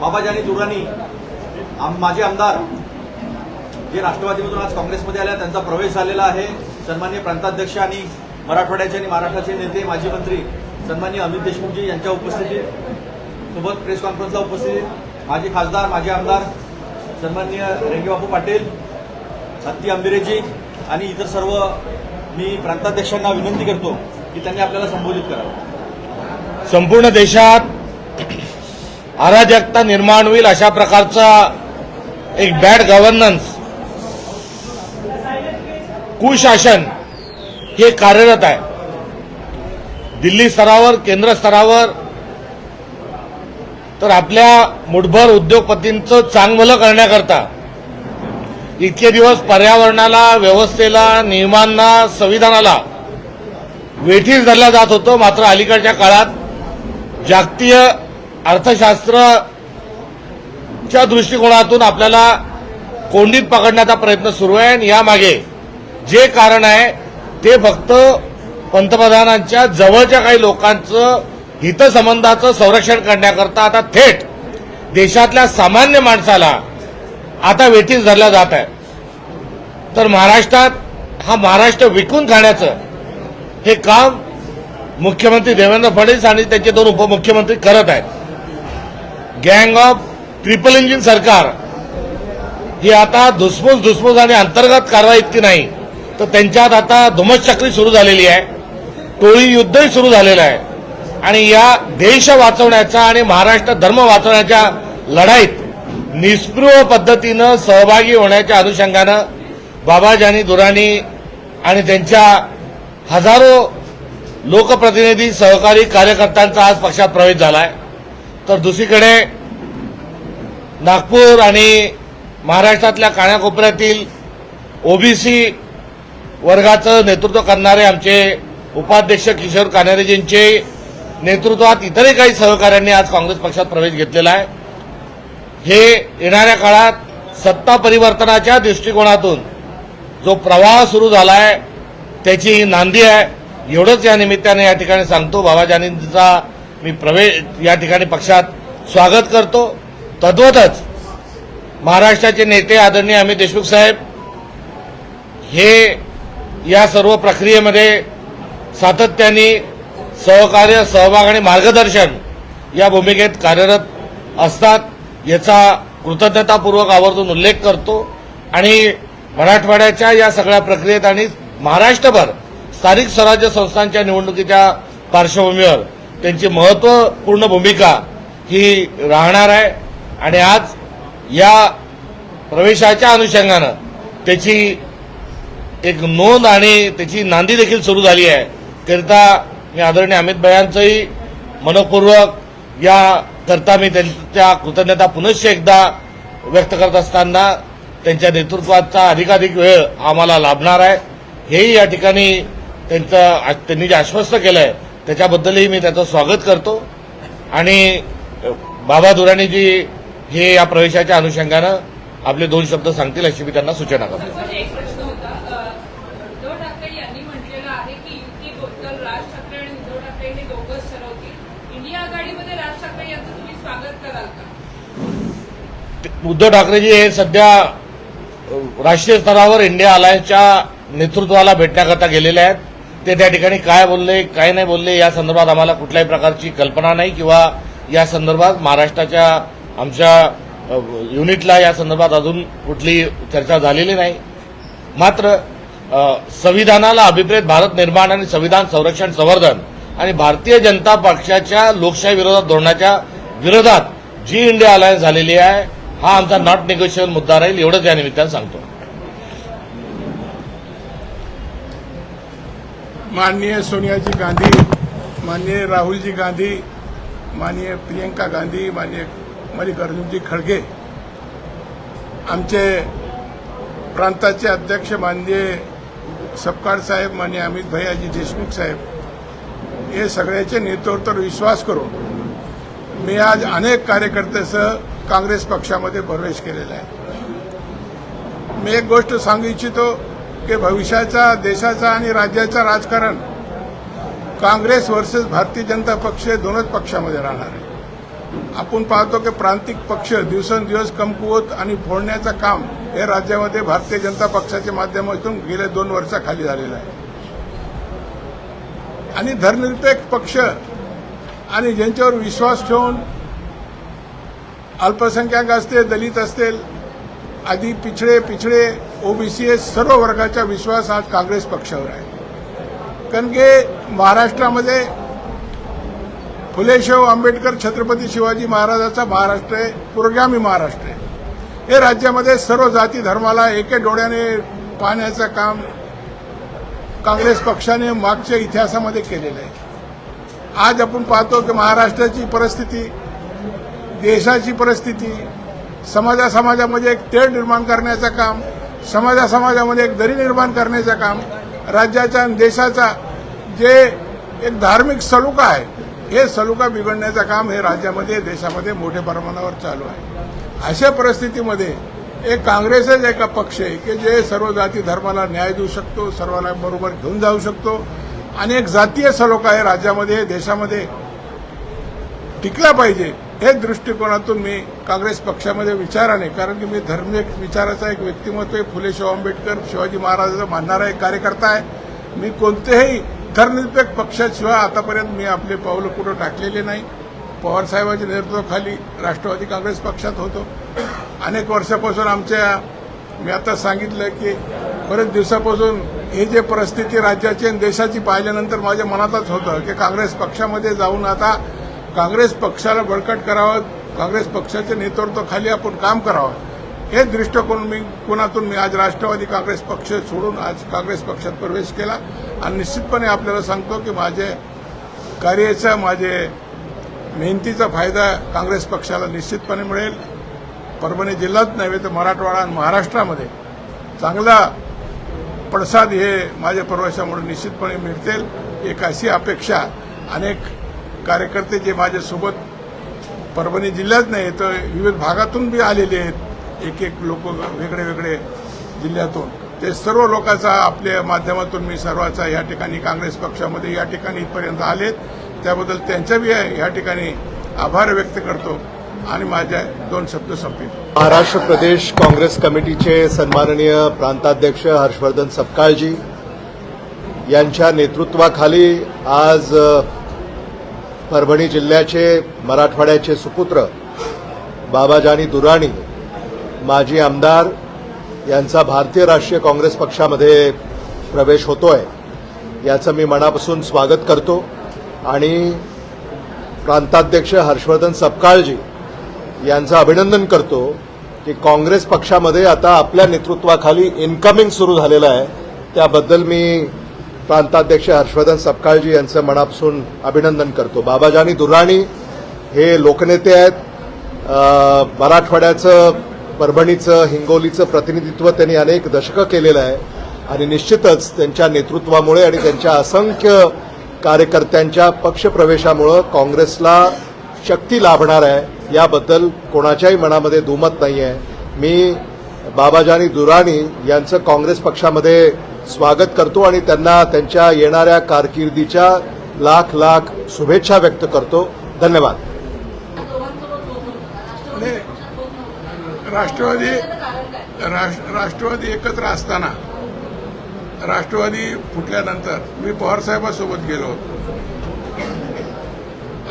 बाबाजानी दुराणी आम माझे आमदार जे राष्ट्रवादीमधून आज काँग्रेसमध्ये आल्या त्यांचा प्रवेश झालेला आहे. सन्मान्य प्रांताध्यक्ष आणि मराठवाड्याचे आणि महाराष्ट्राचे नेते माजी मंत्री सन्मान्य अमित देशमुखजी यांच्या उपस्थितीत सोबत प्रेस कॉन्फरन्सला उपस्थित माजी खासदार माजी आमदार सन्मान्य रेंगेबापू पाटील हत्ती आंबिरेजी आणि इतर सर्व मी प्रांताध्यक्षांना विनंती करतो की त्यांनी आपल्याला संबोधित करावं. संपूर्ण देशात अराजकता निर्माण होईल अशा प्रकारचा एक बॅड गव्हर्नन्स कुशासन हे कार्यरत आहे. दिल्ली स्तरावर केंद्र स्तरावर तर आपल्या मुठभर उद्योगपतींचं चांगलं करण्याकरता इतके दिवस पर्यावरणाला व्यवस्थेला नियमांना संविधानाला वेठीस धरला जात होतं. मात्र अलीकडच्या काळात जागतिक अर्थशास्त्राच्या दृष्टिकोनातून आपल्याला कोंडीत पकडण्याचा प्रयत्न सुरू आहे आणि यामागे जे कारण आहे ते फक्त पंतप्रधानांच्या जवळच्या काही लोकांचं हितसंबंधाचं संरक्षण करण्याकरता आता थेट देशातल्या सामान्य माणसाला आता वेठीस धरला जात आहे. तर महाराष्ट्रात हा महाराष्ट्र विकून खाण्याचं हे काम मुख्यमंत्री देवेंद्र फडणवीस आणि त्यांचे दोन उपमुख्यमंत्री करत आहेत. गँग ऑफ ट्रिपल इंजिन सरकार ही आता धुसफूस धुसफूस आणि अंतर्गत कारवाई इतकी नाही. तर त्यांच्यात आता धुमश्चक्री सुरू झालेली आहे. टोळी युद्धही सुरू झालेलं आहे. आणि या देश वाचवण्याचा आणि महाराष्ट्र धर्म वाचवण्याच्या लढाईत निष्पृह पद्धतीनं सहभागी होण्याच्या अनुषंगानं बाबाजानी दुराणी आणि त्यांच्या हजारो लोकप्रतिनिधी सहकारी कार्यकर्त्यांचा आज पक्षात प्रवेश झाला आहे तर दुसरीकडे नागपूर आणि महाराष्ट्रातल्या कानाकोपऱ्यातील ओबीसी वर्गाचं नेतृत्व करणारे आमचे उपाध्यक्ष किशोर कानारेजींचे नेतृत्वात इतरही काही सहकाऱ्यांनी आज काँग्रेस पक्षात प्रवेश घेतलेला आहे. हे येणाऱ्या काळात सत्ता परिवर्तनाच्या दृष्टिकोनातून जो प्रवाह सुरू झाला आहे त्याची ही नांदी आहे. एवढंच या निमित्ताने या ठिकाणी सांगतो बाबाजानींचा मी प्रवेश या ठिकाणी पक्षात स्वागत करतो. तद्वतच महाराष्ट्राचे नेते आदरणीय अमित देशमुख साहेब हे या सर्व प्रक्रियेमध्ये सातत्याने सहकार्य सहभाग आणि मार्गदर्शन या भूमिकेत कार्यरत असतात. याचा कृतज्ञतापूर्वक आवर्जून उल्लेख करतो. आणि मराठवाड्याच्या या सगळ्या प्रक्रियेत आणि महाराष्ट्रभर स्थानिक स्वराज्य संस्थांच्या निवडणुकीच्या पार्श्वभूमीवर त्यांची महत्त्वपूर्ण भूमिका ही राहणार आहे. आणि आज या प्रवेशाच्या अनुषंगानं त्याची एक नोंद आणि त्याची नांदी देखील सुरू झाली आहे. करिता मी आदरणीय अमित भयांचंही मनपूर्वक या करता मी त्यांच्या कृतज्ञता पुनश्च एकदा व्यक्त करत असताना त्यांच्या नेतृत्वाचा अधिकाधिक वेळ आम्हाला लाभणार आहे. हेही या ठिकाणी त्यांचं त्यांनी जे आश्वस्त केलं आहे त्याच्याबद्दलही मी त्याचं स्वागत करतो. आणि बाबा दुराणीजी हे या प्रवेशाच्या अनुषंगानं आपले दोन शब्द सांगतील अशी मी त्यांना सूचना करतो. उद्धव ठाकरेजी हे सध्या राष्ट्रीय स्तरावर इंडिया अलायन्सच्या नेतृत्वाला भेटण्याकरता गेलेले आहेत. ते त्या ठिकाणी काय बोलले काय नाही बोलले या संदर्भात आम्हाला कुठल्याही प्रकारची कल्पना नाही किंवा या संदर्भात महाराष्ट्राच्या आमच्या युनिटला या संदर्भात अजून कुठली चर्चा झालेली नाही. मात्र संविधानाला अभिप्रेत भारत निर्माण आणि संविधान संरक्षण संवर्धन आणि भारतीय जनता पक्षाच्या लोकशाही विरोधात धोरणाच्या विरोधात जी इंडिया अलायन्स झालेली आहे हा आमचा नॉट निगोशिएबल मुद्दा राहील एवढंच या निमित्तानं सांगतो. माननीय सोनियाजी गांधी माननीय राहुलजी गांधी माननीय प्रियंका गांधी माननीय मल्लिकार्जुनजी खडगे आमचे प्रांताचे अध्यक्ष माननीय सपकाळ साहेब माननीय अमित भैयाजी देशमुख साहेब हे सगळ्याचे नेतृत्वावर विश्वास करून मी आज अनेक कार्यकर्त्यासह काँग्रेस पक्षामध्ये प्रवेश केलेला आहे. मी एक गोष्ट सांगू इच्छितो की भविष्याचा देशाचा आणि राज्याचा राजकारण. काँग्रेस वर्सेस भारतीय जनता पक्ष दोनच पक्षामध्ये राहणार आहे. आपण पाहतो की प्रांतिक पक्ष दिवसेंदिवस कमकुवत आणि फोडण्याचं काम हे राज्यामध्ये भारतीय जनता पक्षाच्या माध्यमातून गेल्या दोन वर्षाखाली झालेलं आहे. आणि धर्मनिरपेक्ष पक्ष आणि ज्यांच्यावर विश्वास ठेवून अल्पसंख्याक असतील दलित असतील आधी पिछडे पिछडे ओबीसी सर्व वर्गाचा विश्वास आज काँग्रेस पक्षावर आहे. कारण की महाराष्ट्रामध्ये फुलेशाहू आंबेडकर छत्रपती शिवाजी महाराजाचा महाराष्ट्र आहे पुरोगामी महाराष्ट्र आहे. हे राज्यामध्ये सर्व जाती धर्माला एके डोळ्याने पाहण्याचं काम काँग्रेस पक्षाने मागच्या इतिहासामध्ये केलेलं आहे. आज आपण पाहतो की महाराष्ट्राची परिस्थिती देशाची परिस्थिती समाजा समाजामध्ये एक तेढ निर्माण करण्याचं काम समाजा समाजामध्ये एक दरी निर्माण करण्याचं काम राज्याचा आणि देशाचा जे एक धार्मिक सलुका आहे हे सलुका बिघडण्याचं काम हे राज्यामध्ये देशामध्ये मोठ्या प्रमाणावर चालू आहे. अशा परिस्थितीमध्ये एक काँग्रेसच एका पक्ष आहे की जे सर्व जाती धर्माला न्याय देऊ शकतो सर्वांना बरोबर घेऊन जाऊ शकतो. आणि एक जातीय सलोखा आहे राज्यामध्ये देशामध्ये टिकला पाहिजे. हे दृष्टिकोनातून मी काँग्रेस पक्षामध्ये विचाराने कारण की मी धर्मिक विचाराचा एक व्यक्तिमत्व आहे. फुले शाहू आंबेडकर शिवाजी महाराजांचा मानणारा एक कार्यकर्ता आहे. मी कोणतेही धर्मनिरपेक्ष पक्षाशिवाय आतापर्यंत मी आपले पावलं कुठं टाकलेले नाही. पवारसाहेबांच्या नेतृत्वाखाली राष्ट्रवादी काँग्रेस पक्षात होतो. अनेक वर्षापासून आमच्या मी आता सांगितलं की बरेच दिवसापासून ही जे परिस्थिती राज्याची आणि देशाची पाहिल्यानंतर माझ्या मनातच होतं की काँग्रेस पक्षामध्ये जाऊन आता काँग्रेस पक्षाला बळकट करावं काँग्रेस पक्षाच्या नेतृत्वाखाली आपण काम करावं. हे दृष्टिकोन मी कोणातून मी आज राष्ट्रवादी काँग्रेस पक्ष सोडून आज काँग्रेस पक्षात प्रवेश केला. आणि निश्चितपणे आपल्याला सांगतो की माझे कार्याचा माझे मेहनतीचा फायदा काँग्रेस पक्षाला निश्चितपणे मिळेल. परभणी जिल्ह्यात नव्हे तर मराठवाडा आणि महाराष्ट्रामध्ये चांगला पडसाद हे माझ्या प्रवेशामुळे निश्चितपणे मिळतील. एक अशी अपेक्षा अनेक कार्यकर्ते जे माझ्यासोबत परभणी जिल्ह्यात नाही तर विविध भागातून बी आलेले आहेत. एक एक लोक वेगळे वेगळे जिल्ह्यातून. ते सर्व लोकांचा आपल्या माध्यमातून मी सर्वांचा या ठिकाणी काँग्रेस पक्षामध्ये या ठिकाणी इथपर्यंत आलेत. त्याबद्दल त्यांच्या बी या ठिकाणी आभार व्यक्त करतो आणि माझ्या दोन शब्द संपवितो. महाराष्ट्र प्रदेश काँग्रेस कमिटीचे सन्माननीय प्रांताध्यक्ष हर्षवर्धन सपकाळजी यांच्या नेतृत्वाखाली आज परभणी जिल्ह्याचे मराठवाड्याचे सुपुत्र बाबाजानी दुराणी माजी आमदार यांचा भारतीय राष्ट्रीय काँग्रेस पक्षामध्ये प्रवेश होतोय याचं मी मनापासून स्वागत करतो. आणि प्रांताध्यक्ष हर्षवर्धन सपकाळजी यांचं अभिनंदन करतो की काँग्रेस पक्षामध्ये आता आपल्या नेतृत्वाखाली इन्कमिंग सुरू झालेलं आहे. त्याबद्दल मी प्रांताध्यक्ष हर्षवर्धन सपकाळजी यांचं मनापासून अभिनंदन करतो. बाबाजानी दुर्राणी हे लोकनेते आहेत. मराठवाड्याचं परभणीचं हिंगोलीचं प्रतिनिधित्व त्यांनी अनेक दशकं केलेलं आहे आणि निश्चितच त्यांच्या नेतृत्वामुळे आणि त्यांच्या असंख्य कार्यकर्त्यांच्या पक्षप्रवेशामुळं काँग्रेसला शक्ती लाभणार आहे. याबद्दल कोणाच्याही मनामध्ये दुमत नाही आहे मी बाबाजानी दुराणी यांचं काँग्रेस पक्षामध्ये स्वागत करतो आणि त्यांना त्यांच्या येणाऱ्या कारकिर्दीच्या लाख लाख शुभेच्छा व्यक्त करतो. धन्यवाद. आणि राष्ट्रवादी राष्ट्र- राष्ट्रवादी एकत्र असताना राष्ट्रवादी फुटल्यानंतर मी पवारसाहेबांसोबत गेलो होतो.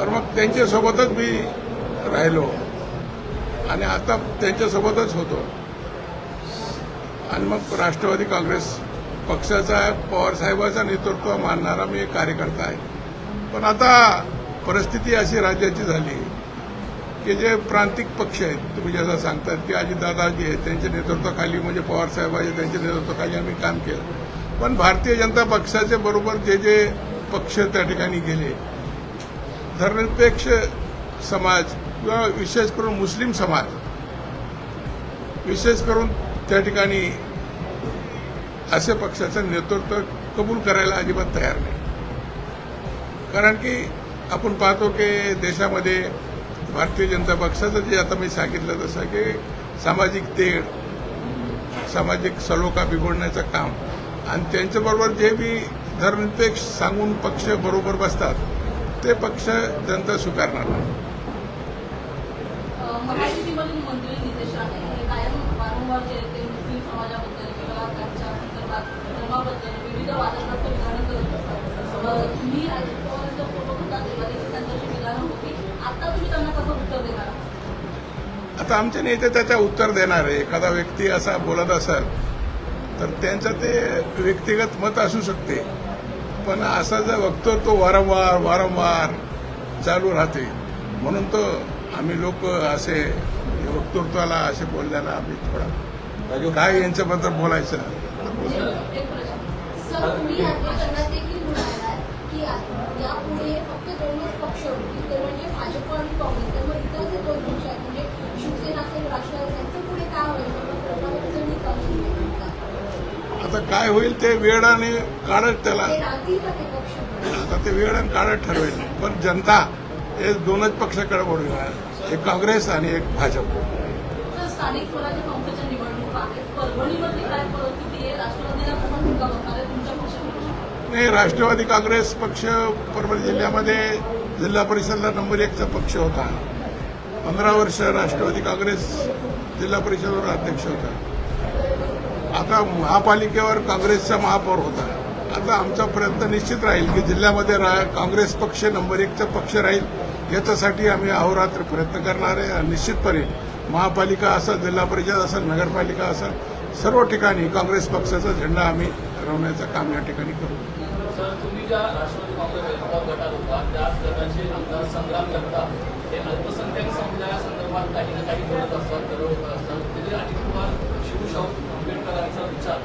तर मग त्यांच्यासोबतच मी राहिलो आणि आता त्यांच्यासोबतच होतो. आणि मग राष्ट्रवादी काँग्रेस पक्षाचा पवारसाहेबाचा नेतृत्व मानणारा मी एक कार्यकर्ता आहे. पण आता परिस्थिती अशी राज्याची झाली की जे प्रांतिक पक्ष आहेत तुम्ही ज्याला सांगतात की अजितदादाजी आहेत त्यांच्या नेतृत्वाखाली म्हणजे पवारसाहेबाचे त्यांच्या नेतृत्वाखाली आम्ही काम केलं. पण भारतीय जनता पक्षाचे बरोबर जे जे पक्ष त्या ठिकाणी गेले धर्मनिरपेक्ष समाज किंवा विशेष करून मुस्लिम समाज विशेष करून त्या ठिकाणी असे पक्षाचं नेतृत्व कबूल करायला अजिबात तयार नाही. कारण की आपण पाहतो की देशामध्ये भारतीय जनता पक्षाचं जे आता मी सांगितलं तसं की सामाजिक तेढ सामाजिक सलोखा बिघडण्याचं काम आणि त्यांच्याबरोबर जे बी धर्मनिरपेक्ष सांगून पक्ष बरोबर बसतात ते पक्ष जनता स्वीकारणार नाही. मंत्री नितेश राणे हे कायम वारंवार जे ते मुस्लिम समाजाबद्दल किंवा त्यांच्या संदर्भात धर्माबद्दल विविध वादग्रस्त विधानं करत असतात अ, तुम्ही अजित पवारांच्या फोटो होता तेव्हा देखील त्यांच्याशी विधानं होती आता तुम्ही त्यांना कसं उत्तर देणार आता आमचे नेते त्याच्या उत्तर देणार आहे. एखादा व्यक्ती असा बोलत असेल तर त्यांचं ते व्यक्तिगत मत असू शकते. पण असा जर बघतो तो वारंवार वारंवार चालू राहते. म्हणून तो आम्ही लोक असे वक्तृत्वाला असे बोलल्याला आम्ही थोडा काय यांच्याबद्दल बोलायचं? आता काय होईल? ते वेळ आणि काढत त्याला आता ते वेळ आणि काढत ठरवेल. पण जनता हे दोनच पक्षाकडे वळणार एक काँग्रेस आणि एक भाजप. स्थानिक स्वराज्य संस्थेच्या निवडणुका आहेत. परभणीमध्ये काय परिस्थिती आहे राष्ट्रवादीला कसा भूमिका बसणार आहे तुमच्या पक्षाकडे नाही राष्ट्रवादी काँग्रेस पक्ष परभणी जिल्ह्यामध्ये जिल्हा परिषदला नंबर एकचा पक्ष होता. पंधरा वर्ष राष्ट्रवादी काँग्रेस जिल्हा परिषदेवर अध्यक्ष होता. आता महापालिकेवर काँग्रेसचा महापौर होता. आता आमचा प्रयत्न निश्चित राहील की जिल्ह्यामध्ये रा- काँग्रेस पक्ष नंबर एकचा पक्ष राहील याच्यासाठी आम्ही अहोरात्र प्रयत्न करणार आहे आणि निश्चितपणे महापालिका असेल जिल्हा परिषद असेल नगरपालिका असेल सर्व ठिकाणी काँग्रेस पक्षाचा झेंडा आम्ही रवण्याचं काम या ठिकाणी करू. सर तुम्ही ज्या राष्ट्रवादी काँग्रेस हैदराबाद गटात होता त्याच गटाचे आमदार संग्राम जगताप हे अल्पसंख्याक समुदायासंदर्भात काही ना काही बोलत असतात दररोज असतात. त्याचे अजित पवार शिवशाहू आंबेडकरांचा विचार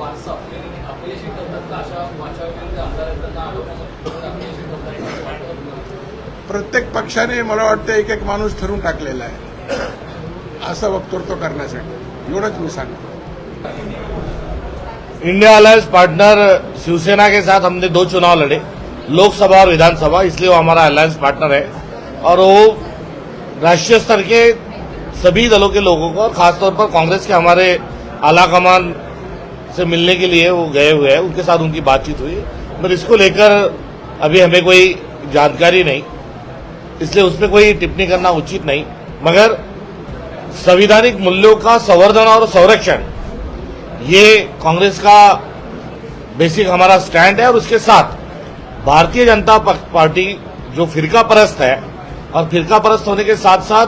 वारसा हे अपयशी करतात का? अशा वाचाविरुद्ध आमदार आहेत आरोप अपयशी करतात प्रत्येक पक्षाने मला वाटतं एक एक माणूस ठरवून टाकलेला आहे. असं वक्तृत्व करण्यासाठी. एवढंच मी सांगतो. इंडिया अलायंस पार्टनर शिवसेना के साथ हमने दो चुनाव लड़े। लोकसभा और विधानसभा, इसलिए वो हमारा अलायंस पार्टनर है। और वो राष्ट्रीय स्तर के सभी दलों के लोगों को, और खासतौर पर कांग्रेस के हमारे आला कमान से मिलने के लिए वो गए हुए हैं। उनके साथ उनकी बातचीत हुई। पर इसको लेकर अभी हमें कोई जानकारी नहीं। इसलिए उस पर कोई टिप्पणी करना उचित नहीं। मगर संवैधानिक मूल्यों का संवर्धन और संरक्षण ये कांग्रेस का बेसिक हमारा स्टैंड है और उसके साथ भारतीय जनता पार्टी जो फिरका परस्त है और फिरका परस्त होने के साथ साथ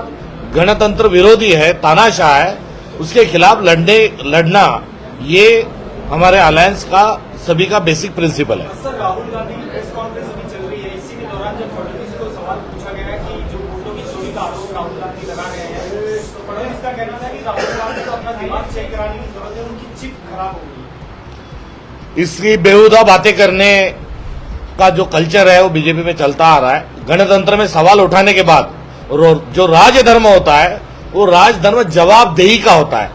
गणतंत्र विरोधी है, तानाशाह है, उसके खिलाफ लड़ने, लड़ना, ये हमारे अलायंस का सभी का बेसिक प्रिंसिपल है सर राहुल गांधी की प्रेस कॉन्फ्रेंस अभी चल रही है इसी के दौरान जब फडणवीस को सवाल पूछा गया कि जो वोटों की चोरी का आरोप राहुल गांधी लगा रहे हैं तो फडणवीस का कहना था कि राहुल गांधी को अपना दिमाग खराब इसकी बेहुदा बातें करने का जो कल्चर है, वो बीजेपी में चलता आ रहा है। गणतंत्र में सवाल उठाने के बाद जो राज धर्म होता है, वो राज धर्म जवाबदेही का होता है।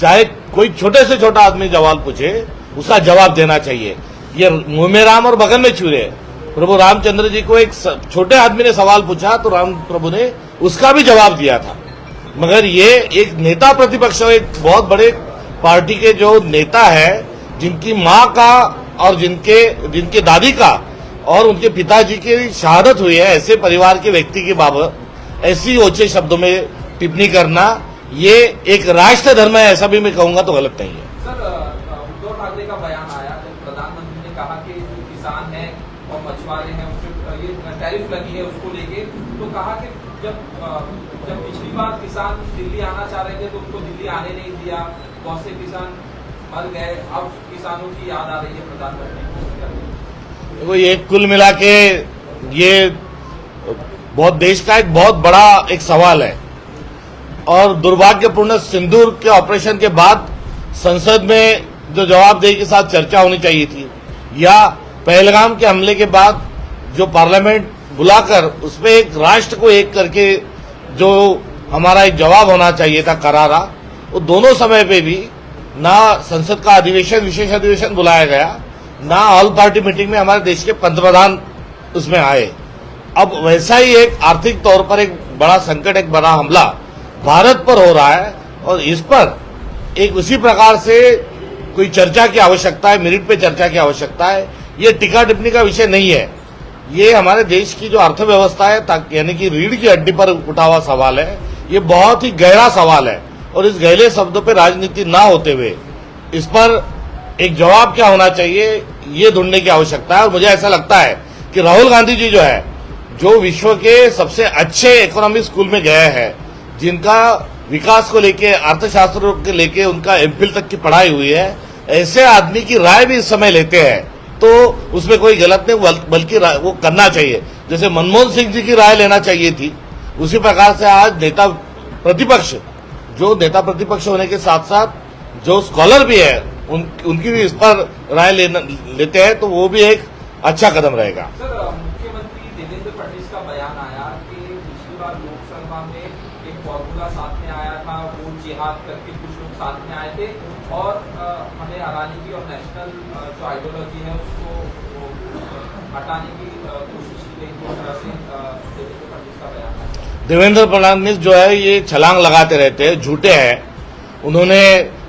चाहे कोई छोटे से छोटा आदमी सवाल पूछे, उसका जवाब देना चाहिए। ये मुँह में राम और बगन में छुरे प्रभु रामचंद्र जी को एक छोटे आदमी ने सवाल पूछा तो राम प्रभु ने उसका भी जवाब दिया था। मगर ये एक नेता प्रतिपक्ष और एक बहुत बड़े पार्टी के जो नेता है, जिनकी माँ का और जिनके जिनके दादी का और उनके पिताजी की शहादत हुई है, ऐसे परिवार के व्यक्ति के बाबत, ऐसी ऊँचे शब्दों में टिप्पणी करना, ये एक राष्ट्र धर्म है, ऐसा भी मैं कहूँगा तो गलत नहीं है। सर उद्धव ठाकरे का बयान आया, जब प्रधानमंत्री ने कहा कि किसान हैं और मछुआरे हैं ये टैरिफ लगी है उसको लेके तो कहा कि जब बार किसान दिल्ली आना चाह रहे थे तो उनको दिल्ली आने नहीं दिया। बहुत से किसान मर गए। अब किसानों की याद आ रही है प्रधानमंत्री देखो, ये कुल मिला के ये बहुत देश का एक बहुत बड़ा एक सवाल है। और दुर्भाग्यपूर्ण सिंदूर के ऑपरेशन के बाद संसद में जो जवाबदेही के साथ चर्चा होनी चाहिए थी, या पहलगाम के हमले के बाद जो पार्लियामेंट बुलाकर उसमें एक राष्ट्र को एक करके जो हमारा एक जवाब होना चाहिए था करारा। वो दोनों समय पे भी ना संसद का अधिवेशन, विशेष अधिवेशन बुलाया गया, ना ऑल पार्टी मीटिंग में हमारे देश के पंतप्रधान उसमें आए। अब वैसा ही एक आर्थिक तौर पर एक बड़ा संकट, एक बड़ा हमला भारत पर हो रहा है और इस पर एक उसी प्रकार से कोई चर्चा की आवश्यकता है, मेरिट पे चर्चा की आवश्यकता है। ये टीका टिप्पणी का विषय नहीं है। ये हमारे देश की जो अर्थव्यवस्था है यानी कि रीढ़ की हड्डी पर उठा हुआ सवाल है। ये बहुत ही गहरा सवाल है और इस गहरे शब्दों पर राजनीति ना होते हुए इस पर एक जवाब क्या होना चाहिए, ये ढूँढने की आवश्यकता है। और मुझे ऐसा लगता है कि राहुल गांधी जी जो है, जो विश्व के सबसे अच्छे इकोनॉमिक स्कूल में गए हैं, जिनका विकास को लेके, अर्थशास्त्र को लेके उनका एमफिल तक की पढ़ाई हुई है, ऐसे आदमी की राय भी इस समय लेते हैं। तो उसमें कोई गलत नहीं, बल्कि वो करना चाहिए। जैसे मनमोहन सिंह जी की राय लेना चाहिए थी उसी प्रकार से आज नेता प्रतिपक्ष जो नेता प्रतिपक्ष होने के साथ साथ जो स्कॉलर भी है उन, उनकी भी इस पर राय लेना लेते हैं तो वो भी एक अच्छा कदम रहेगा। मुख्यमंत्री देवेंद्र फडणवीस का बयान आया कि पिछली बार लोकसभा में एक फॉर्मूला साथ में आया था वो जिहाद करके कुछ लोग साथ में आए थे और हमें की और नेशनल जो आइडियोलॉजी है उसको हटाने की कोशिश की गई तो तरह से देवेंद्र फडणवीस का बयान देवेंद्र फडणवीस जो है, ये छलांग लगाते रहते हैं, झूठे हैं। उन्होंने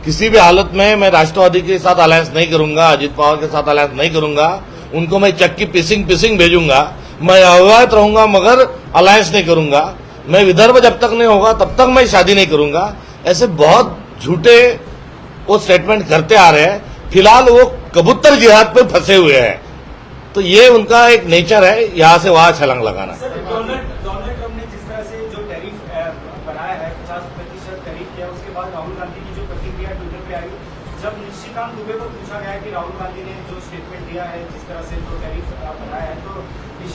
किसी भी हालत में मैं राष्ट्रवादी के साथ अलायंस नहीं करूँगा, अजित पवार के साथ अलायंस नहीं करूँगा, उनको मैं चक्की पिसिंग पिसिंग भेजूँगा। मैं अवैध रहूँगा, मगर अलायंस नहीं करूँगा। मैं विदर्भ जब तक नहीं होगा, तब तक मैं शादी नहीं करूँगा। ऐसे बहुत झूठे वो स्टेटमेंट करते आ रहे हैं। फ़िलहाल वो कबूतर जिहाद पे फंसे हुए हैं। तो ये उनका एक नेचर है, यहाँ से वहाँ छलांग लगाना सर डोनाल्ड डोनाल्ड ट्रंप ने जिस तरह से जो टैरिफ अ, बनाया है पचास प्रतिशत टैरिफ किया उसके बाद राहुल गांधी की जो प्रतिक्रिया ट्विटर पे आई जब निशिकांत दुबे को पूछा गया कि राहुल गांधी ने जो स्टेटमेंट दिया है जिस तरह से जो टैरिफ अ, बनाया है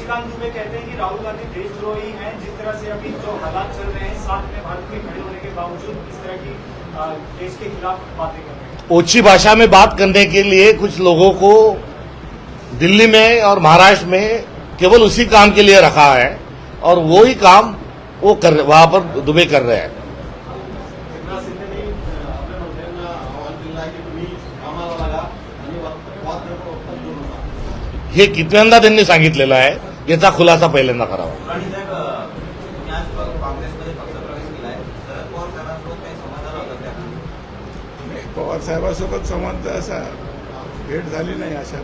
निशिकांत दुबे कहते हैं कि राहुल गांधी देशद्रोही हैं जिस तरह से अभी जो हालात चल रहे हैं साथ में भारत के खड़े होने के बावजूद इस तरह की देश के खिलाफ बातें कर रहे हैं। ओछी भाषा में बात करने के लिए कुछ लोगों को दिल्ली में और महाराष्ट्र में केवल उसी काम के लिए रखा है और वो ही काम वो कर वहाँ पर दुबे कर रहे हैं। हे कितव्यांदा त्यांनी सांगितलेलं आहे? याचा खुलासा पहिल्यांदा करावा. पवार साहेबांसोबत काही संवाद असा भेट झाली नाही अशा